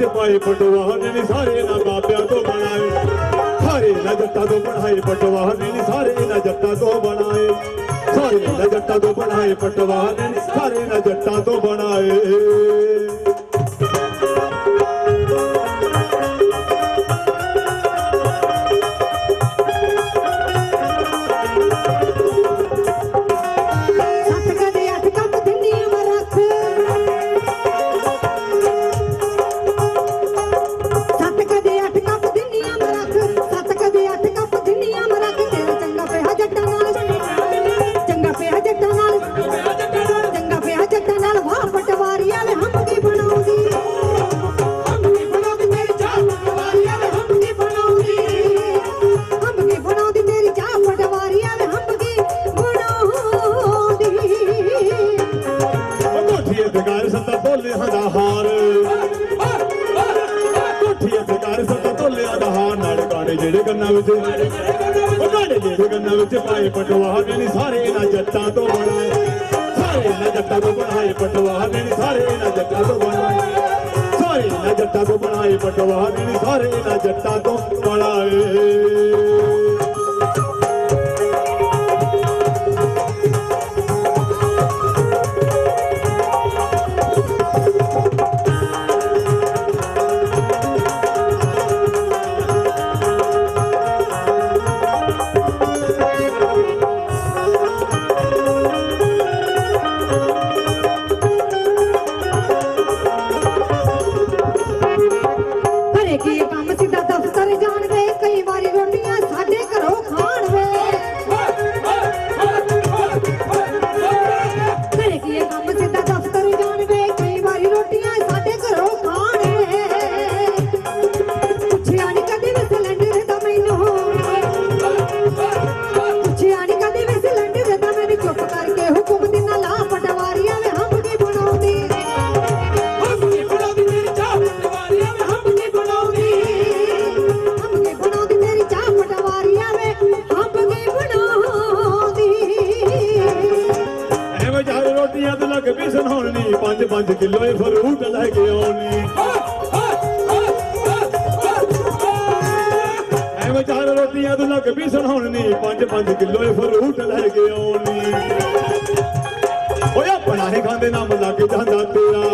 ਗਾੜੇ ਜਿਹੜੇ ਕੰਨਾਂ ਵਿੱਚ ਪਾਏ ਪਟਵਾਹਨ ਨੇ ਸਾਰੇ ਇਹਨਾਂ ਬਾਬਿਆਂ ਤੋਂ ਬਣਾਏ। ਸਾਰੇ ਇਹਨਾਂ ਜੱਟਾਂ ਤੋਂ ਬਣਾਏ ਪਟਵਾਹਨ ਨੇ, ਸਾਰੇ ਇਹਨਾਂ ਜੱਟਾਂ ਤੋਂ ਬਣਾਏ। ਸਾਰੇ ਇਹਨਾਂ ਜੱਟਾਂ ਤੋਂ ਬਣਾਏ ਪਟਵਾਹਨ ਨੇ, ਸਾਰੇ ਇਹਨਾਂ ਜੱਟਾਂ ਤੋਂ ਬਣਾਏ। ਜਿਹੜੇ ਕੰਨਾਂ ਵਿੱਚ ਉਹ ਗਾਣੇ ਜਿਹੜੇ ਕੰਨਾਂ ਵਿੱਚ ਪਾਏ ਪਟਵਾਹ ਨੇ ਸਾਰੇ ਇਹਨਾਂ ਜੱਟਾਂ ਤੋਂ ਬਣਾਏ ਸਾਰੇ ਇਹਨਾਂ ਜੱਟਾਂ ਤੋਂ ਬਣਾਏ ਪਟਵਾਹ ਨੇ ਸਾਰੇ ਇਹਨਾਂ ਜੱਟਾਂ ਤੋਂ ਬਣਾਏ ਸਾਰੇ ਇਹਨਾਂ ਜੱਟਾਂ ਤੋਂ ਬਣਾਏ ਪਟਵਾਹ ਨੇ ਸਾਰੇ ਇਹਨਾਂ ਜੱਟਾਂ ਤੋਂ ਬਣਾਏ 5-5 ਕਿਲੋ ਇਹ ਫਰੂਟ ਲੈ ਕੇ ਆਉਣੀ। ਐਵੇਂ ਚਾਰ ਰੋਟੀਆਂ ਤੇ ਲੱਗ ਵੀ ਸੁਣਾਉਣੀ 5-5 ਕਿਲੋ ਇਹ ਫਰੂਟ ਲੈ ਕੇ ਆਉਣੀ। ਓਏ, ਆਪਣਾ ਹੀ ਖਾਂਦੇ ਨਾਮ ਲੱਗ ਜਾਂਦਾ ਤੇਰਾ।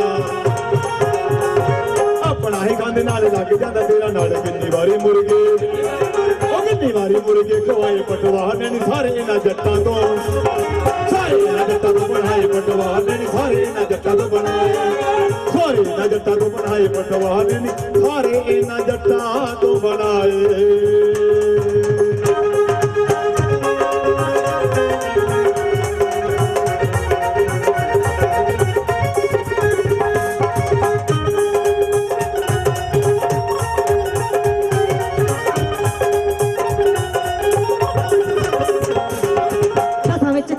ਆਪਣਾ ਹੀ ਖਾਂਦੇ ਨਾਲ ਲੱਗ ਜਾਂਦਾ ਤੇਰਾ, ਨਾਲ ਕਿੰਨੀ ਵਾਰੀ ਮੁਰਗੇ। ਉਹ ਕਿੰਨੀ ਵਾਰੀ ਮੁਰਗੇ ਖਵਾਏ ਪਟਵਾਹ ਨੇ ਸਾਰੇ ਇਹਨਾਂ ਜੱਟਾਂ ਤੋਂ। ਬਣਾਏ ਦਸਾਂ ਵਿੱਚ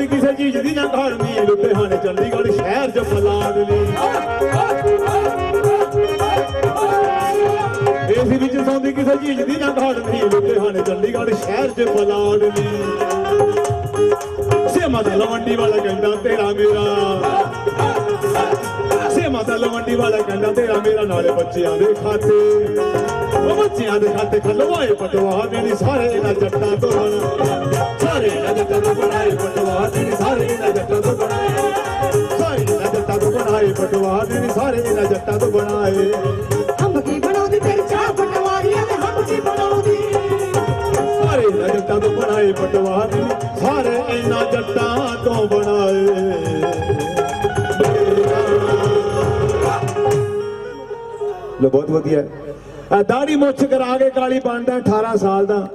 ਇਹ ਕਿਸੇ ਚੀਜ਼ ਦੀ ਨਾ ਖਾਣੀ ਲੁੱਟੇਹਾਣੇ ਚੰਡੀਗੜ੍ਹ ਸ਼ਹਿਰ ਚ ਫਲਾਦ ਲਈ। ਇਸ ਵਿੱਚ ਸੌਂਦੀ ਕਿਸੇ ਚੀਜ਼ ਦੀ ਨਾ ਖਾਣੀ ਲੁੱਟੇਹਾਣੇ ਚੰਡੀਗੜ੍ਹ ਸ਼ਹਿਰ ਚ ਫਲਾਦ ਲਈ। ਸੇਮਾ ਦਾ ਲਵੰਡੀ ਵਾਲਾ ਕਹਿੰਦਾ, ਤੇਰਾ ਮੇਰਾ। ਸੇਮਾ ਦਾ ਲਵੰਡੀ ਵਾਲਾ ਕਹਿੰਦਾ, ਤੇਰਾ ਮੇਰਾ ਨਾਲੇ ਬੱਚਿਆਂ ਦੇ ਖਾਤੇ। ਉਹ ਬੱਚਿਆਂ ਦੇ ਖਾਤੇ ਖਲਵਾਏ ਪਟਵਾ ਦੇ ਸਾਰੇ ਇਹਨਾਂ ਜੱਟਾਂ ਤੋਂ। ਬਣਾ ਲੋ ਬਹੁਤ ਵਧੀਆ। ਆ ਦਾੜੀ ਮੁੱਛ ਕਰਾ ਕੇ ਕਾਲੀ ਬਣਦਾ 18 ਸਾਲ ਦਾ।